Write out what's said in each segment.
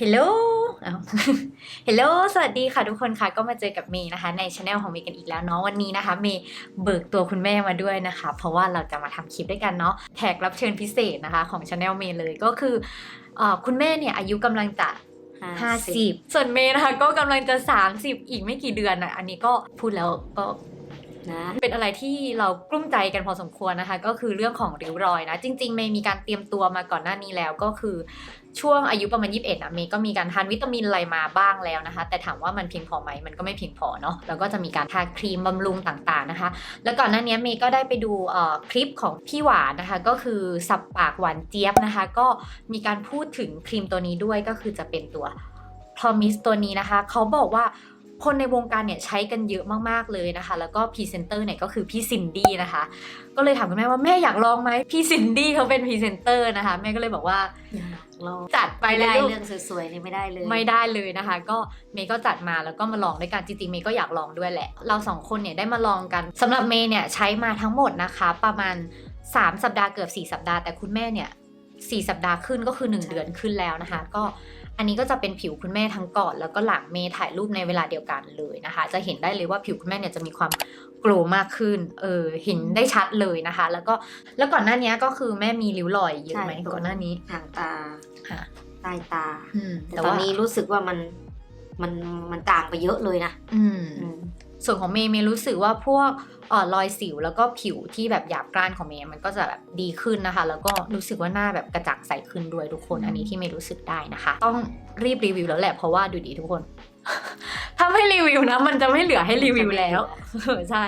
ฮลโหลอ้าวเฮลโหลสวัสดีค่ะทุกคนค่ะ ก็มาเจอกับเมย์นะคะ ในช anel ของเมย์กันอีกแล้วเนาะวันนี้นะคะ เมย์เบิกตัวคุณแม่มาด้วยนะคะ เพราะว่าเราจะมาทำคลิปด้วยกันเนาะแขกรับเชิญพิเศษนะคะ ของช anel เมย์เลยก็คือเอ่อคุณแม่เนี่ยอายุกำลังจะ50 ส่วนเมย์นะคะก็กำลังจะ 30 อีกไม่กี่เดือนอะอันนี้ก็พูดแล้วก็ นะ เป็นอะไรที่เรากลุ้มใจกันพอสมควรนะคะ ก็คือเรื่องของริ้วรอยนะ จริงๆเมย์มีการเตรียมตัวมาก่อนหน้านี้แล้วก็คือช่วงอายุประมาณ21อะเมย์ก็มีการทานวิตามินอะไรมาบ้างแล้วนะคะ แต่ถามว่ามันเพียงพอไหมมันก็ไม่เพียงพอเนาะแล้วก็จะมีการทาครีมบำรุงต่างๆนะคะ แล้วก่อนหน้านี้เมย์ก็ได้ไปดูคลิปของพี่หวานนะคะ ก็คือสับปากหวานเจี๊ยบนะคะ ก็มีการพูดถึงครีมตัวนี้ด้วยก็คือจะเป็นตัว Promise ตัวนี้นะคะ เขาบอกว่า คนในวงการเนี่ยใช้กันเยอะมากๆเลยนะคะ แล้วก็พรีเซนเตอร์เนี่ยก็คือพี่ซินดี้นะคะ ก็เลยถามคุณแม่ว่าแม่อยากลองไหมพี่ซินดี้เขาเป็นพรีเซนเตอร์นะคะ แม่ก็เลยบอกว่าเราจัดไปไม่เลยได้ลูกเรื่องสวยๆนี่ไม่ได้เลย ไม่ได้เลยนะคะ ก็เมย์ก็จัดมาแล้วก็มาลองด้วยกันจริงๆเมย์ก็อยากลองด้วยแหละ เราสองคนเนี่ยได้มาลองกันสำหรับเมย์เนี่ยใช้มาทั้งหมดนะคะ ประมาณ 3 สัปดาห์เกือบ 4 สัปดาห์แต่คุณแม่เนี่ย4สัปดาห์ขึ้นก็คือ 1 เดือนขึ้นแล้วนะคะ ก็ อันนี้ก็จะเป็นผิวคุณแม่ทั้งก่อน แล้วก็หลังเมย์ถ่ายรูปในเวลาเดียวกันเลยนะคะ จะเห็นได้เลยว่าผิวคุณแม่เนี่ยจะมีความโกลว์มากขึ้น เออเห็นได้ชัดเลยนะคะ แล้วก็แล้วก่อนหน้านี้ก็คือแม่มีริ้วรอยเยอะไหมใช่ ก่อนหน้านี้ทางตาค่ะใต้ตา อืมแต่ตอนนี้รู้สึกว่ามันมันมันจางไปเยอะเลยนะอืม อืม ส่วนของเมย์เมย์รู้สึกว่าพวกเอ่อรอยสิวแล้วก็ผิวที่แบบหยาบกร้านของเมย์มันก็จะแบบดีขึ้นนะคะ แล้วก็รู้สึกว่าหน้าแบบกระจ่างใสขึ้นด้วยทุกคน อันนี้ที่เมย์รู้สึกได้นะคะ ต้องรีบรีวิวแล้วแหละเพราะว่าดูดีทุกคน ถ้าไม่รีวิวนะ มันจะไม่เหลือให้รีวิวแล้วเออใช่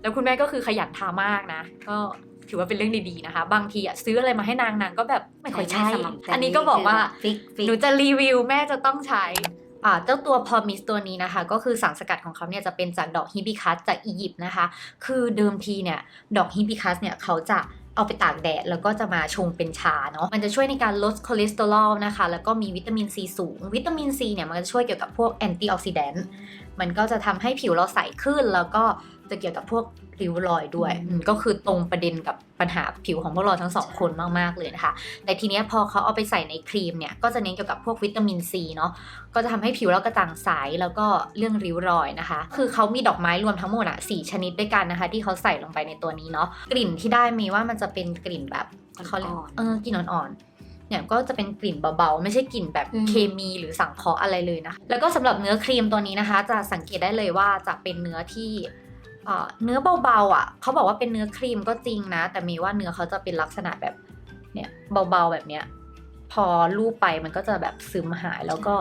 แล้วคุณแม่ก็คือขยันทามากนะ ก็ถือว่าเป็นเรื่องดีๆนะคะ บางทีอะซื้ออะไรมาให้นางนางก็แบบไม่ค่อยใช้สม่ำเสมอันนี้ก็บอกว่าฟิกฟิกหนูจะรีวิวแม่จะต้องใช้อ่า เจ้าตัวพอมิสตัวนี้นะคะ ก็คือสารสกัดของเขาเนี่ยจะเป็นจากดอกฮิบิคัสจากอียิปต์นะคะ คือเดิมทีเนี่ยดอกฮิบิคัสเนี่ยเขาจะเอาไปตากแดดแล้วก็จะมาชงเป็นชาเนาะ มันจะช่วยในการลดคอเลสเตอรอลนะคะ แล้วก็มีวิตามินซีสูง วิตามินซีเนี่ยมันจะช่วยเกี่ยวกับพวกแอนตี้ออกซิแดนต์ มันก็จะทำให้ผิวเราใสขึ้นแล้วก็ จะเกี่ยวกับพวกริ้วรอยด้วยอืมอืมก็คือตรงประเด็นกับปัญหาผิวของพวกเราทั้งสองคนมากๆเลยนะคะ แต่ทีเนี้ยพอเขาเอาไปใส่ในครีมเนี่ย ก็จะเน้นเกี่ยวกับพวกวิตามินซีเนาะ ก็จะทำให้ผิวเรากระจ่างใสแล้วก็เรื่องริ้วรอยนะคะ คือเขามีดอกไม้รวมทั้งหมดอะสี่ชนิดด้วยกันนะคะ ที่เขาใส่ลงไปในตัวนี้เนาะ กลิ่นที่ได้มีว่ามันจะเป็นกลิ่นแบบเขาเรียกอ่อนๆเออกลิ่นอ่อนๆเนี่ยก็จะเป็นกลิ่นเบาๆ ไม่ใช่กลิ่นแบบอืมเคมีหรือสังเคราะห์อะไรเลยนะคะแล้วก็สำหรับเนื้อครีมตัวนี้นะคะ จะสังเกตได้เลยว่าจะเป็นเนื้อที่ เอ่อเนื้อเบาๆอะเขาบอกว่าเป็นเนื้อครีมก็จริงนะ แต่มีว่าเนื้อเขาจะเป็นลักษณะแบบเนี่ยเบาๆแบบเนี้ยพอลูบไปมันก็จะแบบซึมหายแล้วก็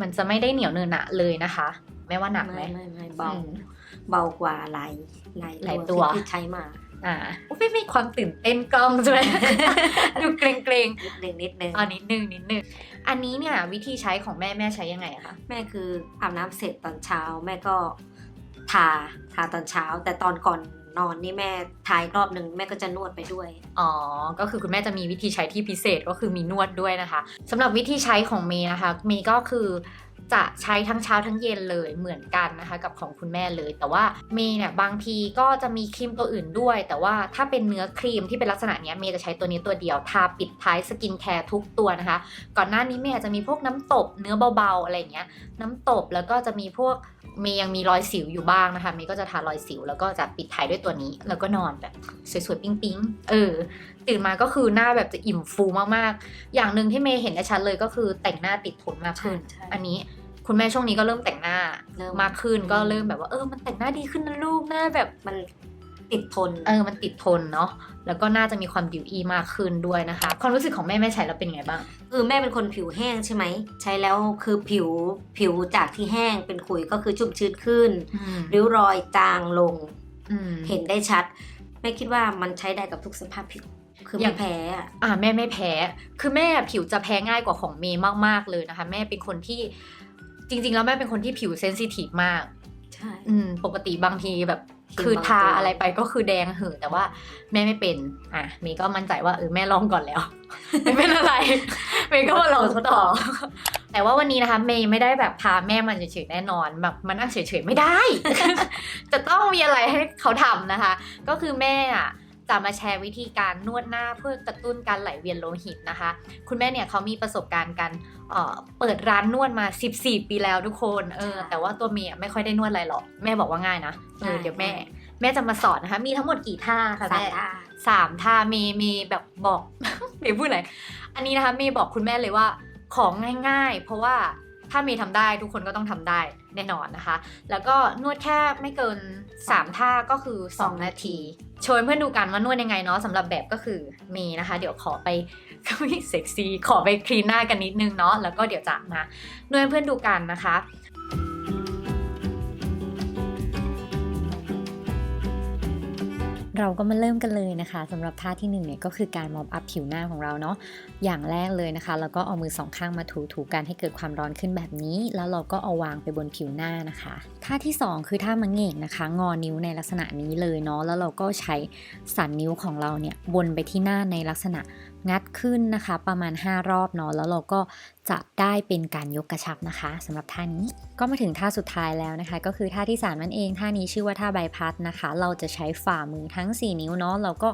มันจะไม่ได้เหนียวเนินหนะเลยนะคะ ไม่ว่าหนักไหมไม่ไม่ไม่เบาอืมเบากว่าหลายหลายหลายตัวที่ใช้มาอ่าไม่มีความตื่นเต้นกล้องใช่ไหมดูเกรงเกรงนิดนึงนิดนึงๆอ่านิดนึงนิดนึงอันนี้เนี่ยวิธีใช้ของแม่แม่ใช้ยังไงอะคะแม่คืออาบน้ำเสร็จตอนเช้าแม่ก็ ทาทาตอนเช้า แต่ตอนก่อนนอนนี่แม่ทายรอบหนึ่งแม่ก็จะนวดไปด้วย อ๋อ ก็คือคุณแม่จะมีวิธีใช้ที่พิเศษก็คือมีนวดด้วยนะคะสำหรับวิธีใช้ของเมย์นะคะ เมย์ก็คือ จะใช้ทั้งเช้าทั้งเย็นเลยเหมือนกันนะคะกับของคุณแม่เลย แต่ว่าเมย์เนี่ยบางทีก็จะมีครีมตัวอื่นด้วย แต่ว่าถ้าเป็นเนื้อครีมที่เป็นลักษณะเนี้ยเมย์จะใช้ตัวนี้ตัวเดียวทาปิดท้ายสกินแคร์ทุกตัวนะคะ ก่อนหน้านี้เมย์อาจจะมีพวกน้ำตบเนื้อเบาๆอะไรอย่างเงี้ยน้ำตบแล้วก็จะมีพวกเมย์ยังมีรอยสิวอยู่บ้างนะคะเมย์ก็จะทารอยสิว แล้วก็จะปิดท้ายด้วยตัวนี้ แล้วก็นอนแบบสวยๆปิ๊งๆเออตื่นมาก็คือหน้าแบบจะอิ่มฟูมากๆ อย่างหนึ่งที่เมย์เห็นได้ชัดเลยก็คือแต่งหน้าติดทนมากขึ้นใช่อันนี้ คุณแม่ช่วงนี้ก็เริ่มแต่งหน้าเริ่มมากขึ้นก็เริ่มแบบว่าเออมันแต่งหน้าดีขึ้นนะลูกหน้าแบบมันติดทนเออมันติดทนเนาะแล้วก็น่าจะมีความดิวอี้มากขึ้นด้วยนะคะ ความรู้สึกของแม่แม่ใช้แล้วเป็นไงบ้างคือแม่เป็นคนผิวแห้งใช่ไหมใช้แล้วคือผิวผิวจากที่แห้งเป็นขุยก็คือชุ่มชื้นขึ้นริ้วรอยจางลงอืมเห็นได้ชัดแม่คิดว่ามันใช้ได้กับทุกสภาพผิวคืออย่าไม่งแพ้อะอ่าแม่ไม่แพ้ คือแม่ผิวจะแพ้ง่ายกว่าของเมย์มากๆเลยนะคะ แม่เป็นคนที่ จริง ๆ แล้วแม่เป็นคนที่ผิวเซนซิทีฟมาก ใช่ อืมปกติบางทีแบบครีมคือบางทาตัวอะไรไปก็คือแดงเหือะแต่ว่าแม่ไม่เป็น อะเมย์ก็มั่นใจว่าเออแม่ลองก่อนแล้ว ไม่เป็นอะไรเมย์ก็มาลองต่อแต่ว่าวันนี้นะคะเมย์ไม่ได้แบบพาแม่มันเฉยๆแน่นอนแบบมานั่งเฉยๆไม่ได้ จะต้องมีอะไรให้เขาทำนะคะ ก็คือแม่อะ จะมาแชร์วิธีการนวดหน้าเพื่อกระตุ้นการไหลเวียนโลหิตนะคะ คุณแม่เนี่ยเขามีประสบการณ์การเอ่อเปิดร้านนวดมา 14 ปีแล้วทุกคนเออค่ะแต่ว่าตัวเมย์อะไม่ค่อยได้นวดอะไรหรอกแม่บอกว่าง่ายนะเออง่ายเดี๋ยวแม่ง่ายแม่จะมาสอนนะคะ มีทั้งหมดกี่ท่าคะสามแม่ท่าสามท่าเมย์เมย์แบบบอกเมย์พูดไหนอันนี้นะคะเมย์บอกคุณแม่เลยว่าของง่าย ๆ เพราะว่าถ้าเมย์ทำได้ทุกคนก็ต้องทำได้ แน่นอนนะคะ แล้วก็นวดแค่ไม่เกิน 3 ท่าก็คือ 2 นาทีชวนเพื่อนดูกันว่านวดยังไงเนาะสำหรับแบบก็คือเมย์นะคะ เดี๋ยวขอไปก็ไม่เซ็กซี่ขอไปคลีนหน้ากันนิดนึงเนาะแล้วก็เดี๋ยวจะมานวดเพื่อนดูกันนะคะ เราก็มาเริ่มกันเลยนะคะสำหรับท่าที่หนึ่งเนี่ยก็คือการมอมอัพผิวหน้าของเราเนาะอย่างแรกเลยนะคะ แล้วก็เอามือสองข้างมาถูๆกันให้เกิดความร้อนขึ้นแบบนี้ แล้วเราก็เอาวางไปบนผิวหน้านะคะท่าที่สองคือท่ามังเงกนะคะ งอนิ้วในลักษณะนี้เลยเนาะแล้วเราก็ใช้สันนิ้วของเราเนี่ยวนไปที่หน้าในลักษณะ งัดขึ้นนะคะ ประมาณ 5 รอบเนาะแล้วเราก็จะได้เป็นการยกกระชับนะคะสำหรับท่านี้ก็มาถึงท่าสุดท้ายแล้วนะคะ ก็คือท่าที่ 3 นั่นเองท่านี้ชื่อว่าท่าใบพัดนะคะ เราจะใช้ฝ่ามือทั้ง 4 นิ้วเนาะเราก็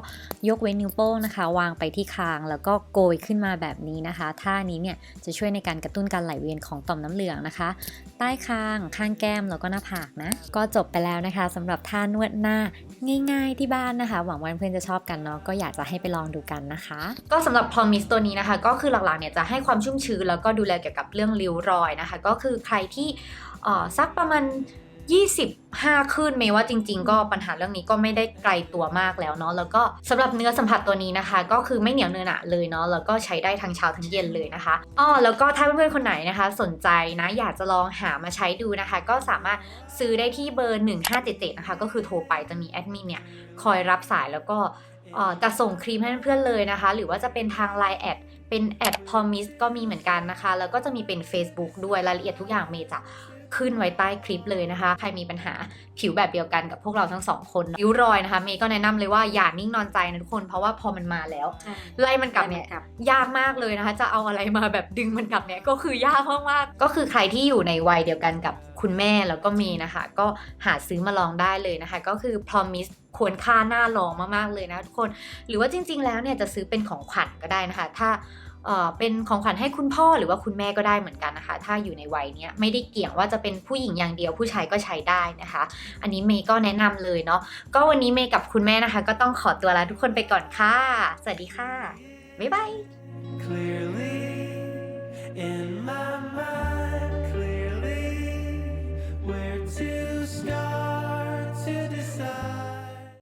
ยกเว้นนิ้วโป้งนะคะ วางไปที่คางแล้วก็โกยขึ้นมาแบบนี้นะคะ ท่านี้เนี่ยจะช่วยในการกระตุ้นการไหลเวียนของต่อมน้ำเหลืองนะคะ ใต้คางข้างแก้มแล้วก็หน้าผากนะก็จบไปแล้วนะคะสำหรับท่านวดหน้า ง่ายๆที่บ้านนะคะ หวังว่าเพื่อนๆจะชอบกันเนาะก็อยากจะให้ไปลองดูกันนะคะ ก็สำหรับพรอมิสตัวนี้นะคะ ก็คือหลักๆเนี่ยจะให้ความชุ่มชื้นแล้วก็ดูแลเกี่ยวกับเรื่องริ้วรอยนะคะ ก็คือใครที่ออสักประมาณ 25 ขึ้นเมย์ว่าจริง ๆ ก็ปัญหาเรื่องนี้ก็ไม่ได้ไกลตัวมากแล้วเนาะแล้วก็สำหรับเนื้อสัมผัสตัวนี้นะคะ ก็คือไม่เหนียวเนื้อหนะเลยเนาะแล้วก็ใช้ได้ทั้งเช้าทั้งเย็นเลยนะคะอ้อแล้วก็ถ้าเพื่อนๆคนไหนนะคะ สนใจนะอยากจะลองหามาใช้ดูนะคะ ก็สามารถซื้อได้ที่เบอร์ 1577นะคะก็คือโทรไปจะมีแอดมินเนี่ยคอยรับสายแล้วก็จะส่งครีมให้เพื่อนๆเลยนะคะ หรือว่าจะเป็นทาง Line แอดเป็นแอด promise ก็มีเหมือนกันนะคะ แล้วก็จะมีเป็น Facebook ด้วยรายละเอียดทุกอย่างเมย์จะ ขึ้นไว้ใต้คลิปเลยนะคะ ใครมีปัญหาผิวแบบเดียวกันกับพวกเราทั้งสองคนริ้วรอยนะคะเมย์ก็แนะนำเลยว่าอย่านิ่งนอนใจนะทุกคน เพราะว่าพอมันมาแล้ว ไล่มันกลับเนี่ยครับยากมากเลยนะคะ จะเอาอะไรมาแบบดึงมันกลับเนี่ยก็คือยากมากๆก็คือใครที่อยู่ในวัยเดียวกันกับคุณแม่แล้วก็เมย์นะคะ ก็หาซื้อมาลองได้เลยนะคะ ก็คือ promise ควรค่าหน้าลองมากๆเลยนะทุกคน หรือว่าจริง ๆ แล้วเนี่ยจะซื้อเป็นของขวัญก็ได้นะคะ ถ้า เป็นของขวัญให้คุณพ่อหรือว่าคุณแม่ก็ได้เหมือนกันนะคะ ถ้าอยู่ในวัยนี้ไม่ได้เกี่ยงว่าจะเป็นผู้หญิงอย่างเดียวผู้ชายก็ใช้ได้นะคะ อันนี้เมย์ก็แนะนำเลยเนาะก็วันนี้เมย์กับคุณแม่นะคะ ก็ต้องขอตัวลาทุกคนไปก่อนค่ะ สวัสดีค่ะ บ๊ายบาย Clearly in my mind, clearly where to start.